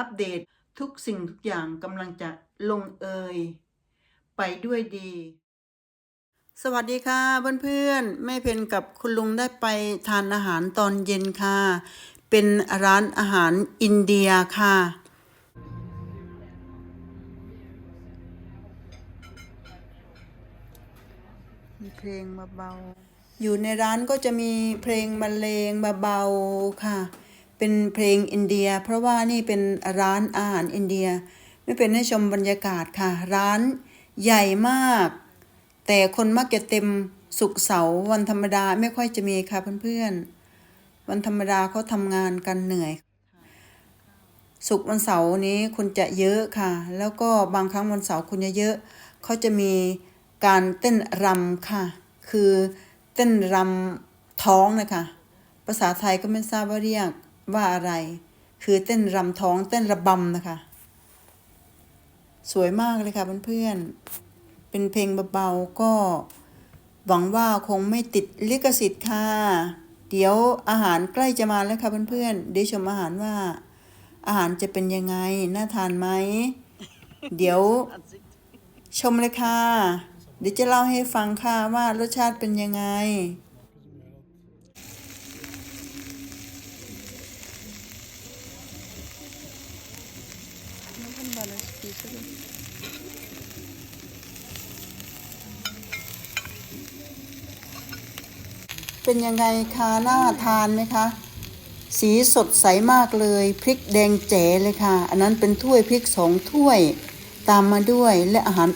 อัปเดตทุกสิ่งทุกอย่างกำลังจะลงเอย ไปด้วยดี สวัสดีค่ะเพื่อนๆแม่เพนกับคุณลุงได้ไปทานอาหารตอนเย็นค่ะ เป็นร้านอาหารอินเดียค่ะมีเพลงเบาๆอยู่ในร้านก็จะมีเพลงบรรเลงเบาๆค่ะ เป็นเพลงอินเดีย เพราะว่านี่เป็นร้านอาหารอินเดีย ไม่เป็นให้ชมบรรยากาศค่ะ ร้านใหญ่มาก แต่คนมักจะเต็มสุกเสาร์วันธรรมดาไม่ค่อยจะมีค่ะเพื่อนๆ วันธรรมดาเขาทำงานกันเหนื่อยศุกวันเสาร์นี้คนจะเยอะค่ะ แล้วก็บางครั้งวันเสาร์คนจะเยอะเขาจะมีการเต้นรำค่ะ คือเต้นรำท้องนะคะ ภาษาไทยก็ไม่ทราบว่าเรียก ว่าอะไร คือเต้นรำท้องเต้นระบำนะคะ สวยมากเลยค่ะเพื่อนๆเป็นเพลงเบาๆก็หวังว่าคงไม่ติดลิขสิทธิ์ค่ะ เดี๋ยวอาหารใกล้จะมาแล้วค่ะเพื่อนๆเดี๋ยวชมอาหารว่า อาหารจะเป็นยังไง น่าทานไหม เดี๋ยวชมเลยค่ะ เดี๋ยวจะเล่าให้ฟังค่ะว่ารสชาติเป็นยังไง เป็นยังไงคะน่าทานไหมคะ สีสดใสมากเลยพริกแดงแจ๋เลยค่ะ อันนั้นเป็นถ้วยพริกสองถ้วย ตามมาด้วยและอาหาร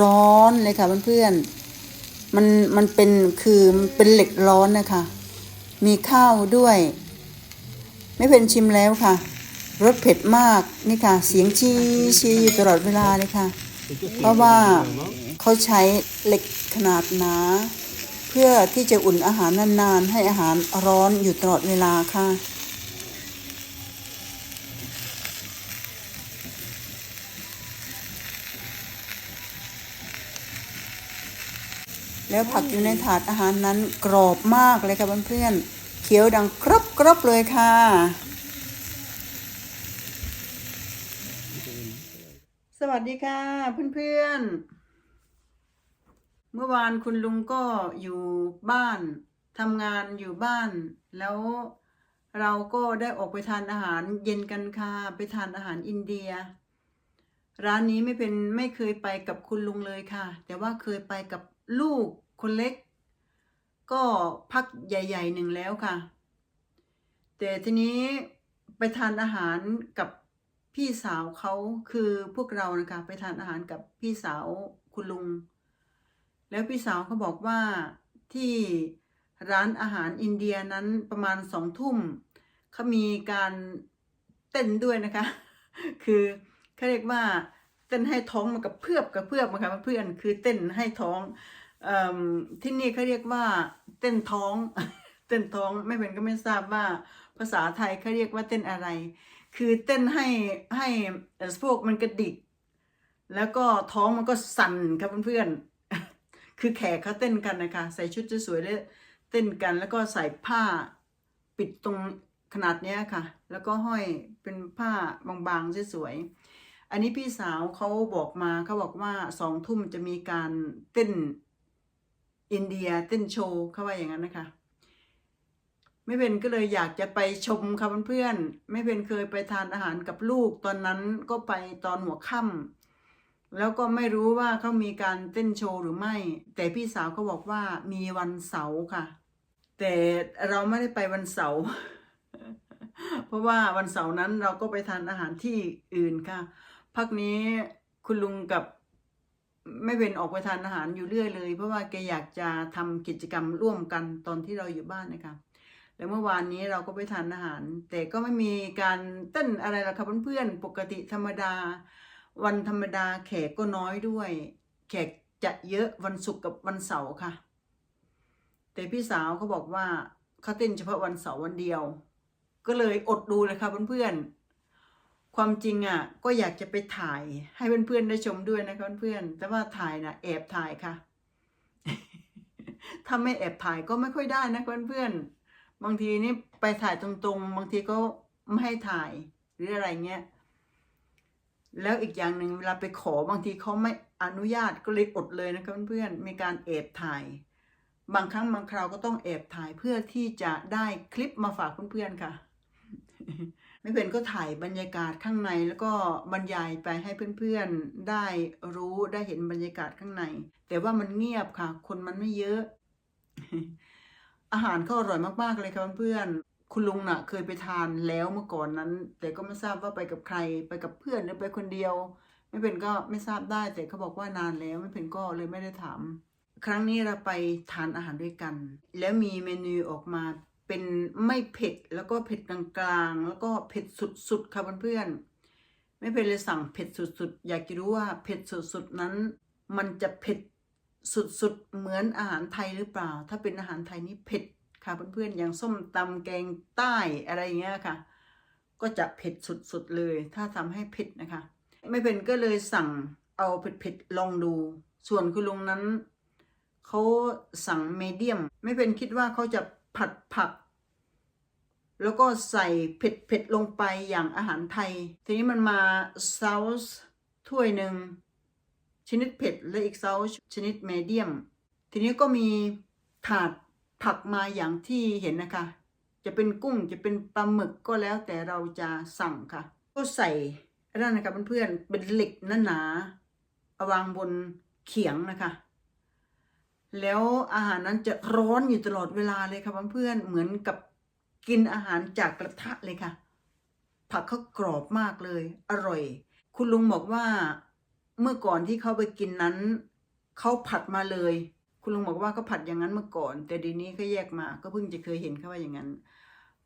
ร้อนๆเลยค่ะเพื่อนๆมันมันเป็นคือเป็นเหล็กร้อนนะคะ มีข้าวด้วย ไม่เป็นชิมแล้วค่ะรสเผ็ดมากนี่ค่ะ เสียงชี้ชี้อยู่ตลอดเวลาเลยค่ะ เพราะว่าเขาใช้เหล็กขนาดหนา เพื่อที่จะอุ่นอาหารนานๆ ให้อาหารร้อนอยู่ตลอดเวลาค่ะ แล้วผักอยู่ในถาดอาหารนั้นกรอบมากเลยค่ะเพื่อนๆเคี้ยวดังกรอบกรอบเลยค่ะสวัสดีค่ะเพื่อนๆ มื่อวานคุณลุงก็อยู่บ้านทำงานอยู่บ้าน แล้วเราก็ได้ออกไปทานอาหารเย็นกันค่ะไปทานอาหารอินเดีย ร้านนี้ไม่เป็นไม่เคยไปกับคุณลุงเลยค่ะ แต่ว่าเคยไปกับลูกคนเล็ก ก็พักใหญ่ๆหนึ่งแล้วค่ะ แต่ทีนี้ไปทานอาหารกับพี่สาวเขาคือพวกเรานะคะไปทานอาหารกับพี่สาวคุณลุง แล้วพี่สาวเขาบอกว่าที่ร้านอาหารอินเดียนั้นประมาณสองทุ่มเขามีการเต้นด้วยนะคะ คือเขาเรียกว่าเต้นให้ท้องมันกับเพื่อบกับเพื่อบนะคะเพื่อนคือเต้นให้ท้องอที่นี่เขาเรียกว่า เต้นท้องเต้นท้องไม่เป็นก็ไม่ทราบว่าภาษาไทยเขาเรียกว่าเต้นอะไร คือเต้นให้ให้เอ่อสะโพกมันกระดิก แล้วก็ท้องมันก็สั่นครับเพื่อนๆ คือแขกเขาเต้นกันนะคะ ใส่ชุดสวยๆแล้วเต้นกันแล้วก็ใส่ผ้าปิดตรงขนาดเนี้ยค่ะ แล้วก็ห้อยเป็นผ้าบางๆสวยๆอันนี้พี่สาวเขาบอกมาเขาบอกว่าสองทุ่มจะมีการเต้นอินเดียเต้นโชว์เขาว่าอย่างนั้นนะคะไม่เป็นก็เลยอยากจะไปชมค่ะเพื่อนๆไม่เป็นเคยไปทานอาหารกับลูกตอนนั้นก็ไปตอนหัวค่ำ แล้วก็ไม่รู้ว่าเขามีการเต้นโชว์หรือไม่ แต่พี่สาวเขาบอกว่ามีวันเสาร์ค่ะ แต่เราไม่ได้ไปวันเสาร์เพราะว่าวันเสาร์นั้นเราก็ไปทานอาหารที่อื่นค่ะพักนี้คุณลุงกับไม่เป็นออกไปทานอาหารอยู่เรื่อยเลย เพราะว่าแกอยากจะทำกิจกรรมร่วมกันตอนที่เราอยู่บ้านนะคะแล้วเมื่อวานนี้เราก็ไปทานอาหาร แต่ก็ไม่มีการเต้นอะไรหรอกค่ะเพื่อนๆปกติธรรมดา วันธรรมดาแขกก็น้อยด้วย แขกจะเยอะวันศุกร์กับวันเสาร์ค่ะ แต่พี่สาวเขาบอกว่าเขาเต้นเฉพาะวันเสาร์วันเดียว ก็เลยอดดูเลยค่ะเพื่อนๆความจริงอะก็อยากจะไปถ่ายให้เพื่อนๆได้ชมด้วยนะคะเพื่อนๆแต่ว่าถ่ายนะแอบถ่ายค่ะถ้าไม่แอบถ่ายก็ไม่ค่อยได้นะเพื่อนๆบางทีนี่ไปถ่ายตรงๆ บางทีก็ไม่ให้ถ่ายหรืออะไรเงี้ย แล้วอีกอย่างหนึ่งเวลาไปขอบางทีเขาไม่อนุญาตก็เลยอดเลยนะคะเพื่อนๆมีการแอบถ่าย บางครั้งบางคราวก็ต้องแอบถ่ายเพื่อที่จะได้คลิปมาฝากเพื่อนๆค่ะไม่เป็นก็ถ่ายบรรยากาศข้างในแล้วก็บรรยายไปให้เพื่อนๆได้รู้ได้เห็นบรรยากาศข้างใน แต่ว่ามันเงียบค่ะ คนมันไม่เยอะ อาหารก็อร่อยมากๆเลยค่ะเพื่อน คุณลุงน่ะเคยไปทานแล้วเมื่อก่อนนั้น แต่ก็ไม่ทราบว่าไปกับใครไปกับเพื่อนหรือไปคนเดียว ไม่เป็นก็ไม่ทราบได้ แต่เขาบอกว่านานแล้วไม่เป็นก็เลยไม่ได้ถาม ครั้งนี้เราไปทานอาหารด้วยกัน แล้วมีเมนูออกมาเป็นไม่เผ็ดแล้วก็เผ็ดกลางๆแล้วก็เผ็ดสุดๆค่ะเพื่อนๆไม่เป็นเลยสั่งเผ็ดสุดๆ อยากจะรู้ว่าเผ็ดสุดๆนั้น มันจะเผ็ดสุดๆเหมือนอาหารไทยหรือเปล่า ถ้าเป็นอาหารไทยนี่เผ็ด ค่ะเพื่อนๆอย่างส้มตำแกงใต้อะไรอย่างเงี้ยค่ะ ก็จะเผ็ดสุดๆเลย ถ้าทำให้เผ็ดนะคะ ไม่เป็นก็เลยสั่งเอาเผ็ดๆลองดู ส่วนคุณลุงนั้นเขาสั่งเมเดียม ไม่เป็นคิดว่าเขาจะผัดผัก แล้วก็ใส่เผ็ดเผ็ดลงไปอย่างอาหารไทย ทีนี้มันมาซอสถ้วยหนึ่งชนิดเผ็ดและอีกซอสชนิดเมเดียม ทีนี้ก็มีถาด ผักมาอย่างที่เห็นนะคะ จะเป็นกุ้งจะเป็นปลาหมึกก็แล้วแต่เราจะสั่งค่ะ ก็ใส่นั่นนะคะเพื่อนๆเป็นเหล็กหนาๆเอาวางบนเขียงนะคะ แล้วอาหารนั้นจะร้อนอยู่ตลอดเวลาเลยค่ะเพื่อนๆเหมือนกับกินอาหารจากกระทะเลยค่ะ ผักเขากรอบมากเลย อร่อย คุณลุงบอกว่าเมื่อก่อนที่เขาไปกินนั้น เขาผัดมาเลย คุณลุงบอกว่าเขาผัดอย่างนั้นเมื่อก่อน แต่เดียวนี้เขาแยกมา ก็เพิ่งจะเคยเห็นเขาว่าอย่างนั้น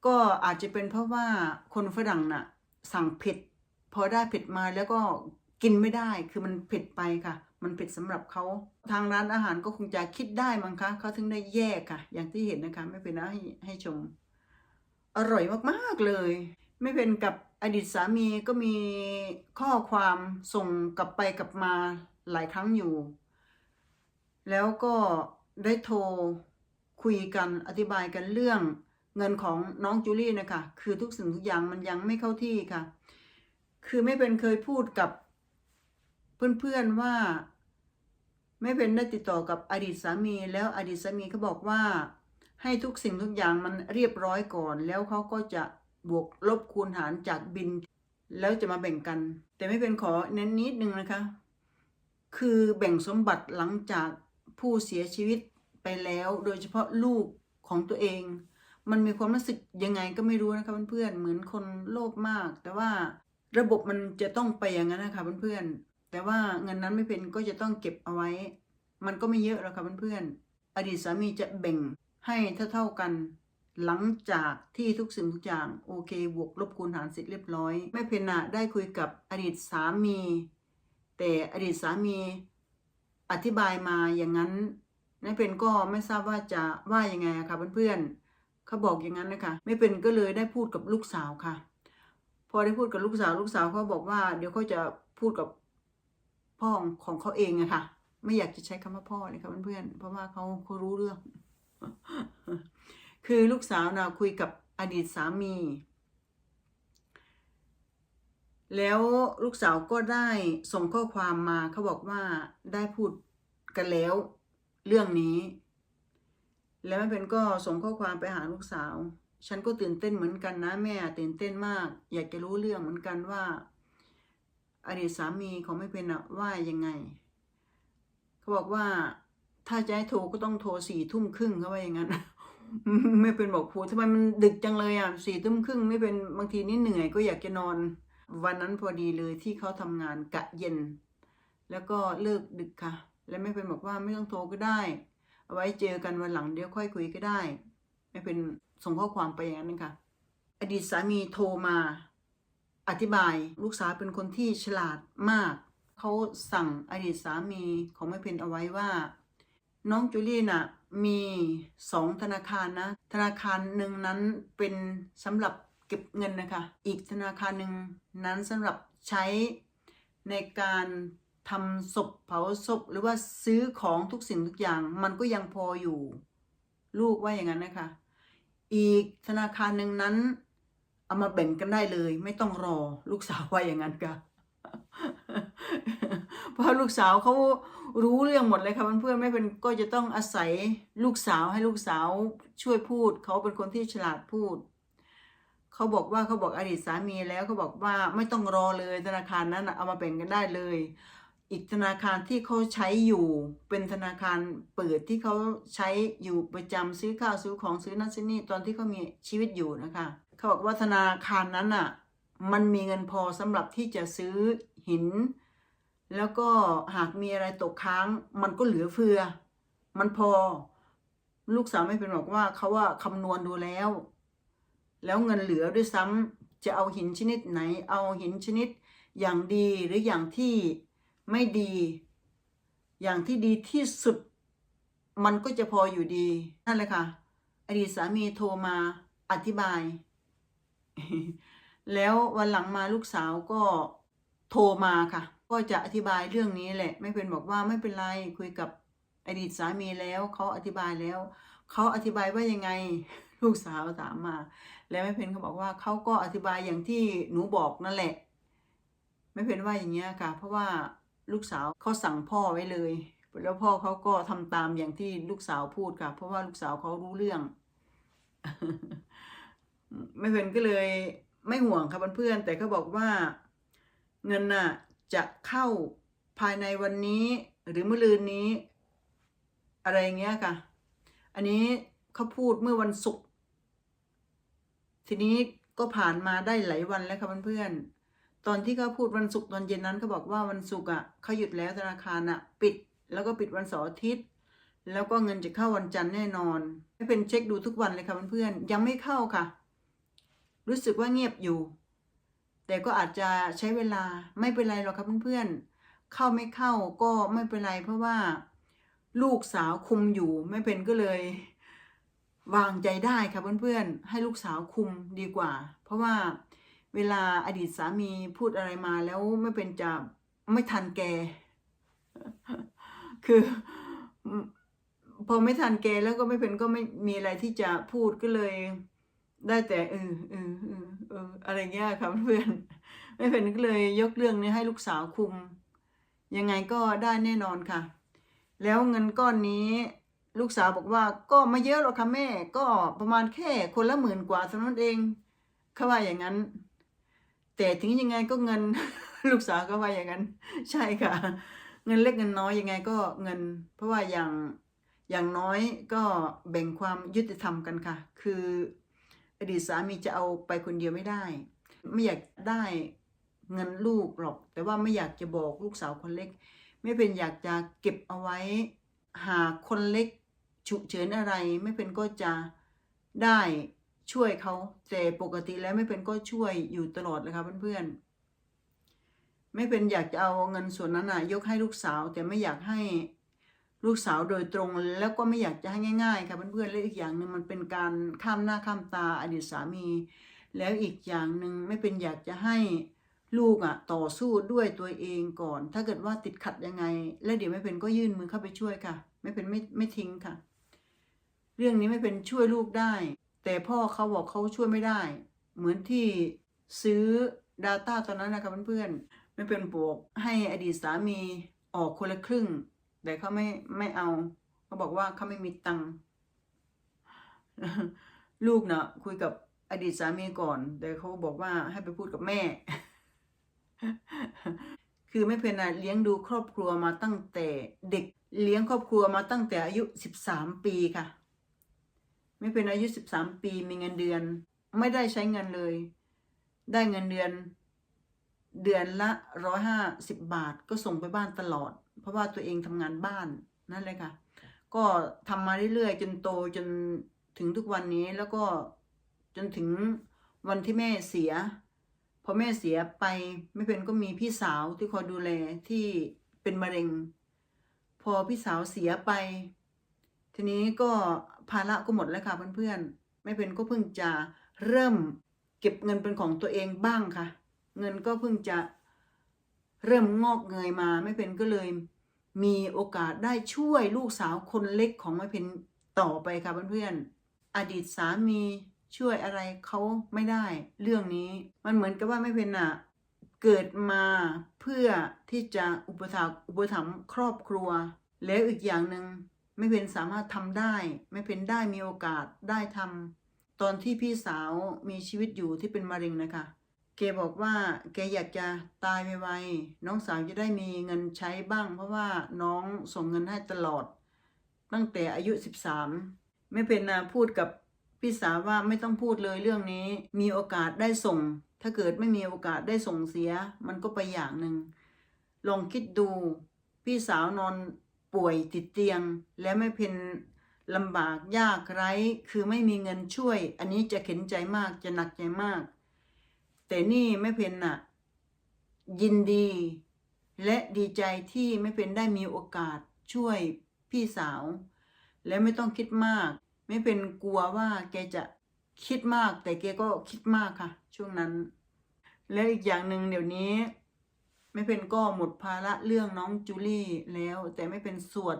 ก็อาจจะเป็นเพราะว่าคนฝรั่งน่ะ สั่งเผ็ดพอได้เผ็ดมาแล้วก็กินไม่ได้คือมันเผ็ดไปค่ะ มันเผ็ดสำหรับเขาทางร้านอาหารก็คงจะคิดได้มั้งคะเขาถึงได้แยกค่ะ อย่างที่เห็นนะคะไม่เป็นนะให้ให้ชม อร่อยมากๆเลย ไม่เป็นกับอดีตสามีก็มีข้อความส่งกลับไปกลับมาหลายครั้งอยู่ แล้วก็ได้โทรคุยกันอธิบายกันเรื่องเงินของน้องจูลี่นะคะคือทุกสิ่งทุกอย่างมันยังไม่เข้าที่ค่ะ คือไม่เป็นเคยพูดกับเพื่อนๆว่าไม่เป็นได้ติดต่อกับอดีตสามี แล้วอดีตสามีเขาบอกว่า ให้ทุกสิ่งทุกอย่างมันเรียบร้อยก่อน แล้วเขาก็จะบวกลบคูณหารจากบิน แล้วจะมาแบ่งกัน แต่ไม่เป็นขอเน้นนิดนึงนะคะ คือแบ่งสมบัติหลังจาก ผู้เสียชีวิตไปแล้ว โดยเฉพาะลูกของตัวเอง มันมีความรู้สึกยังไงก็ไม่รู้นะคะเพื่อนๆเหมือนคนโลภมาก แต่ว่าระบบมันจะต้องไปอย่างนั้นนะคะเพื่อนๆแต่ว่าเงินนั้นไม่เป็นก็จะต้องเก็บเอาไว้ มันก็ไม่เยอะหรอกค่ะเพื่อนๆอดีตสามีจะแบ่งให้เท่าๆกันหลังจากที่ทุกสิ่งทุกอย่างโอเคบวกลบคูณหารเสร็จเรียบร้อยแม่เพนน่ะได้คุยกับอดีตสามี แต่อดีตสามี อธิบายมาอย่างนั้นแม่เพนก็ไม่ทราบว่าจะว่ายังไงค่ะเพื่อนๆเขาบอกอย่างนั้นนะคะแม่เพนก็เลยได้พูดกับลูกสาวค่ะ พอได้พูดกับลูกสาวลูกสาวเขาบอกว่า เดี๋ยวเขาจะพูดกับพ่อของเขาเองอะค่ะ ไม่อยากจะใช้คำว่าพ่อเลยค่ะเพื่อนๆเพราะว่าเขาเขารู้เรื่อง คือลูกสาวนะคุยกับอดีตสามี แล้วลูกสาวก็ได้ส่งข้อความมาเขาบอกว่าได้พูดกันแล้วเรื่องนี้ แล้วแม่เพนก็ส่งข้อความไปหาลูกสาว ฉันก็ตื่นเต้นเหมือนกันนะแม่ตื่นเต้นมาก อยากจะรู้เรื่องเหมือนกันว่าอดีตสามีของแม่เพนอะว่ายังไงเขาบอกว่าถ้าจะให้โทรก็ต้องโทรสี่ทุ่มครึ่งเขาว่าอย่างนั้นไม่เป็นบอกครูทำไมมันดึกจังเลยอะสี่ทุ่มครึ่งไม่เป็นบางทีนี่เหนื่อยก็อยากจะนอน วันนั้นพอดีเลยที่เขาทำงานกะเย็น แล้วก็เลิกดึกค่ะ และไม่เป็นบอกว่าไม่ต้องโทรก็ได้ เอาไว้เจอกันวันหลังเดี๋ยวค่อยคุยก็ได้ไม่เป็นส่งข้อความไปอย่างนั้นนะคะอดีตสามีโทรมา อธิบายลูกสาวเป็นคนที่ฉลาดมาก เขาสั่งอดีตสามีของแม่เพนเอาไว้ว่า น้องจูลี่น่ะมีสองธนาคารนะ ธนาคารหนึ่งนั้นเป็นสำหรับ ก็บเงินนะคะ อีกธนาคารหนึ่งนั้นสำหรับใช้ในการทำศพเผาศพ หรือว่าซื้อของทุกสิ่งทุกอย่าง มันก็ยังพออยู่ ลูกว่าอย่างนั้นนะคะ อีกธนาคารหนึ่งนั้น เอามาแบ่งกันได้เลย ไม่ต้องรอ ลูกสาวว่าอย่างนั้นค่ะเพราะลูกสาวเขารู้เรื่องหมดเลยค่ะเพื่อนๆไม่เป็นก็จะต้องอาศัยลูกสาวให้ลูกสาวช่วยพูดเขาเป็นคนที่ฉลาดพูด เขาบอกว่าเขาบอกอดีตสามีแล้วเขาบอกว่าไม่ต้องรอเลยธนาคารนั้นเอามาแบ่งกันได้เลย อีกธนาคารที่เขาใช้อยู่เป็นธนาคารเปิดที่เขาใช้อยู่ประจำซื้อข้าวซื้อของซื้อนั่นซื้อนี่ตอนที่เขามีชีวิตอยู่นะคะเขาบอกว่าธนาคารนั้นน่ะมันมีเงินพอสำหรับที่จะซื้อหิน แล้วก็หากมีอะไรตกค้าง มันก็เหลือเฟือ มันพอ ลูกสาวไม่เป็นบอกว่าเขาว่าคำนวณดูแล้ว แล้วเงินเหลือด้วยซ้ำจะเอาหินชนิดไหน เอาหินชนิดอย่างดีหรืออย่างที่ไม่ดี อย่างที่ดีที่สุด มันก็จะพออยู่ดี นั่นเลยค่ะอดีตสามีโทรมาอธิบาย แล้ววันหลังมาลูกสาวก็โทรมาค่ะ ก็จะอธิบายเรื่องนี้แหละ ไม่เป็นบอกว่าไม่เป็นไรคุยกับอดีตสามีแล้วเขาอธิบายแล้วเขาอธิบายว่ายังไง ลูกสาวถามมา แล้วไม่เพนเขาบอกว่าเขาก็อธิบายอย่างที่หนูบอกนั่นแหละไม่เพนว่าอย่างเงี้ยค่ะ เพราะว่าลูกสาวเขาสั่งพ่อไว้เลย แล้วพ่อเขาก็ทำตามอย่างที่ลูกสาวพูดค่ะ เพราะว่าลูกสาวเขารู้เรื่องไม่เพนก็เลยไม่ห่วงค่ะเพื่อนๆแต่เขาบอกว่าเงินน่ะจะเข้าภายในวันนี้หรือเมื่อลืนนี้ อะไรเงี้ยค่ะ อันนี้เขาพูดเมื่อวันศุกร์ ทีนี้ก็ผ่านมาได้หลายวันแล้วค่ะเพื่อนๆตอนที่เขาพูดวันศุกร์ตอนเย็นนั้นเขาบอกว่าวันศุกร์อะเขาหยุดแล้วธนาคารอะปิด แล้วก็ปิดวันเสาร์อาทิตย์ แล้วก็เงินจะเข้าวันจันทร์แน่นอนให้เป็นเช็คดูทุกวันเลยค่ะเพื่อนๆยังไม่เข้าค่ะ รู้สึกว่าเงียบอยู่ แต่ก็อาจจะใช้เวลาไม่เป็นไรหรอกครับเพื่อนๆเข้าไม่เข้าก็ไม่เป็นไรเพราะว่า ลูกสาวคุมอยู่ไม่เป็นก็เลย วางใจได้ค่ะเพื่อนๆ ให้ลูกสาวคุมดีกว่า เพราะว่าเวลาอดีตสามีพูดอะไรมาแล้วไม่เป็นจะไม่ทันแก คือพอไม่ทันแกแล้วก็ไม่เป็นก็ไม่มีอะไรที่จะพูดก็เลย ได้แต่เออเออเออเอออะไรเงี้ยค่ะเพื่อนไม่เป็นก็เลยยกเรื่องนี้ให้ลูกสาวคุม ยังไงก็ได้แน่นอนค่ะ แล้วเงินก้อนนี้ ลูกสาวบอกว่าก็ไม่เยอะหรอกค่ะแม่ ก็ประมาณแค่คนละหมื่นกว่าเท่านั้นเองเขาว่าอย่างนั้น แต่ถึงยังไงก็เงิน ลูกสาวก็ว่าอย่างนั้น ใช่ค่ะ เงินเล็กเงินน้อยยังไงก็เงิน เพราะว่าอย่างอย่างน้อยก็แบ่งความยุติธรรมกันค่ะ คืออดีตสามีจะเอาไปคนเดียวไม่ได้ ไม่อยากได้เงินลูกหรอก แต่ว่าไม่อยากจะบอกลูกสาวคนเล็ก ไม่เป็นอยากจะเก็บเอาไว้หากคนเล็ก ฉุกเฉินอะไรไม่เป็นก็จะได้ช่วยเขาแต่ปกติแล้วไม่เป็นก็ช่วยอยู่ตลอดเลยค่ะเพื่อนๆไม่เป็นอยากจะเอาเงินส่วนนั้นน่ะยกให้ลูกสาว แต่ไม่อยากให้ลูกสาวโดยตรงแล้วก็ไม่อยากจะให้ง่าย ๆค่ะเพื่อนๆและอีกอย่างหนึ่งมันเป็นการข้ามหน้าข้ามตาอดีตสามี แล้วอีกอย่างหนึ่งไม่เป็นอยากจะให้ลูกอะต่อสู้ด้วยตัวเองก่อน ถ้าเกิดว่าติดขัดยังไง แล้วเดี๋ยวไม่เป็นก็ยื่นมือเข้าไปช่วยค่ะ ไม่เป็นไม่ไม่ทิ้งค่ะ เรื่องนี้ไม่เป็นช่วยลูกได้ แต่พ่อเขาบอกเขาช่วยไม่ได้ เหมือนที่ซื้อ Data ตอนนั้นนะคะเพื่อนๆไม่เป็นบอกให้อดีตสามีออกคนละครึ่ง แต่เขาไม่ไม่เอาเขาบอกว่าเขาไม่มีตังค์ลูกนะคุยกับอดีตสามีก่อน แต่เขาบอกว่าให้ไปพูดกับแม่ คือไม่เป็นอะเลี้ยงดูครอบครัวมาตั้งแต่เด็กเลี้ยงครอบครัวมาตั้งแต่อายุสิบสามปีค่ะ ไม่เป็นอายุสิบสามปีมีเงินเดือน ไม่ได้ใช้เงินเลย ได้เงินเดือน เดือนละร้อยห้าสิบบาท ก็ส่งไปบ้านตลอด เพราะว่าตัวเองทำงานบ้านนั่นเลยค่ะ ก็ทำมาเรื่อยๆ จนโตจนถึงทุกวันนี้แล้วก็จนถึงวันที่แม่เสีย พอแม่เสียไปไม่เป็นก็มีพี่สาวที่คอยดูแลที่เป็นมะเร็ง พอพี่สาวเสียไป ทีนี้ก็ภาระก็หมดแล้วค่ะเพื่อนๆไม่เป็นก็เพิ่งจะเริ่มเก็บเงินเป็นของตัวเองบ้างค่ะ เงินก็เพิ่งจะเริ่มงอกเงยมาไม่เป็นก็เลย มีโอกาสได้ช่วยลูกสาวคนเล็กของไม่เป็นต่อไปค่ะเพื่อนๆอดีตสามีช่วยอะไรเขาไม่ได้ เรื่องนี้มันเหมือนกับว่าไม่เป็นอะเกิดมาเพื่อที่จะอุปถัมภ์อุปถัมภ์ครอบครัว แล้วอีกอย่างหนึ่ง ไม่เป็นสามารถทำได้ ไม่เป็นได้มีโอกาสได้ทำตอนที่พี่สาวมีชีวิตอยู่ที่เป็นมะเร็งนะคะแกบอกว่าแกอยากจะตายไวๆน้องสาวจะได้มีเงินใช้บ้าง เพราะว่าน้องส่งเงินให้ตลอด ตั้งแต่อายุ 13 ไม่เป็นนะพูดกับพี่สาวว่าไม่ต้องพูดเลยเรื่องนี้มีโอกาสได้ส่ง ถ้าเกิดไม่มีโอกาสได้ส่งเสีย มันก็ไปอย่างหนึ่งลองคิดดู พี่สาวนอน ป่วยติดเตียงและไม่เป็นลำบากยากไร้คือไม่มีเงินช่วย อันนี้จะเข็นใจมากจะหนักใจมาก แต่นี่ไม่เป็นน่ะ ยินดี และดีใจที่ไม่เป็นได้มีโอกาสช่วยพี่สาว และไม่ต้องคิดมาก ไม่เป็นกลัวว่าแกจะคิดมาก แต่แกก็คิดมากค่ะ ช่วงนั้น แล้วอีกอย่างหนึ่งเดี๋ยวนี้ ไม่เป็นก็หมดภาระเรื่องน้องจูลี่แล้ว แต่ไม่เป็นสวด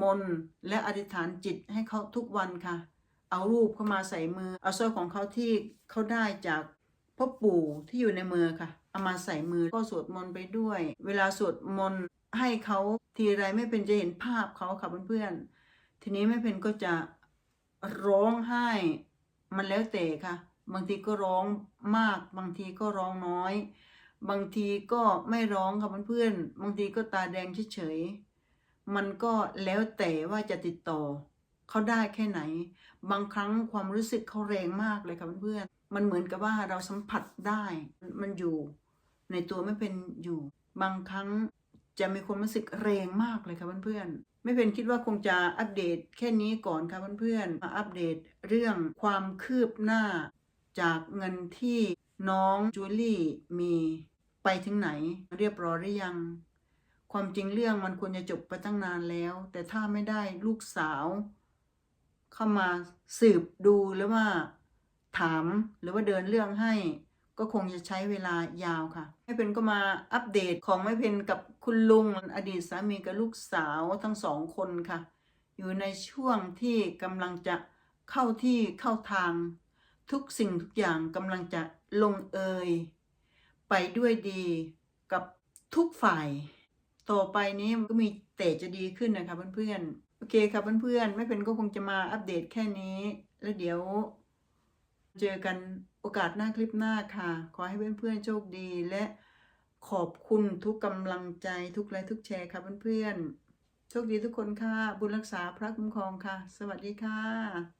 มนต์และอธิษฐานจิตให้เขาทุกวันค่ะ เอารูปเข้ามาใส่มือ เอาสร้อยของเขาที่เขาได้จากพ่อปู่ที่อยู่ในมือค่ะ เอามาใส่มือก็สวดมนต์ไปด้วย เวลาสวดมนต์ให้เขาทีไรไม่เป็นจะเห็นภาพเขาค่ะเพื่อนๆ ทีนี้ไม่เป็นก็จะร้องไห้ มันแล้วแต่ค่ะ บางทีก็ร้องมาก บางทีก็ร้องน้อย บางทีก็ไม่ร้องค่ะเพื่อนๆบางทีก็ตาแดงเฉยๆมันก็แล้วแต่ว่าจะติดต่อเขาได้แค่ไหน บางครั้งความรู้สึกเขาแรงมากเลยค่ะเพื่อนๆมันเหมือนกับว่าเราสัมผัสได้มันอยู่ ในตัวไม่เป็นอยู่ บางครั้งจะมีความรู้สึกแรงมากเลยค่ะเพื่อนๆไม่เป็นคิดว่าคงจะอัปเดตแค่นี้ก่อนค่ะเพื่อนๆมาอัปเดตเรื่องความคืบหน้าจากเงินที่น้องจูลี่มี ไปถึงไหนเรียบร้อยหรือยัง ความจริงเรื่องมันควรจะจบไปตั้งนานแล้ว แต่ถ้าไม่ได้ลูกสาว เข้ามาสืบดูหรือว่า ถามหรือว่าเดินเรื่องให้ ก็คงจะใช้เวลายาวค่ะไม่เป็นก็มาอัปเดตของไม่เป็นกับคุณลุงอดีตสามีกับลูกสาวทั้งสองคนค่ะ อยู่ในช่วงที่กำลังจะเข้าที่เข้าทาง ทุกสิ่งทุกอย่างกำลังจะลงเอย ไปด้วยดีกับทุกฝ่าย ต่อไปนี้มันก็มีแต่จะดีขึ้นนะคะเพื่อนๆโอเคค่ะเพื่อนๆไม่เป็นก็คงจะมาอัปเดตแค่นี้ แล้วเดี๋ยว เจอกันโอกาสหน้าคลิปหน้าค่ะ ขอให้เพื่อนๆโชคดีและขอบคุณทุกกำลังใจทุกไลค์ทุกแชร์ค่ะเพื่อนๆโชคดีทุกคนค่ะ บุญรักษาพระคุ้มครองค่ะ สวัสดีค่ะ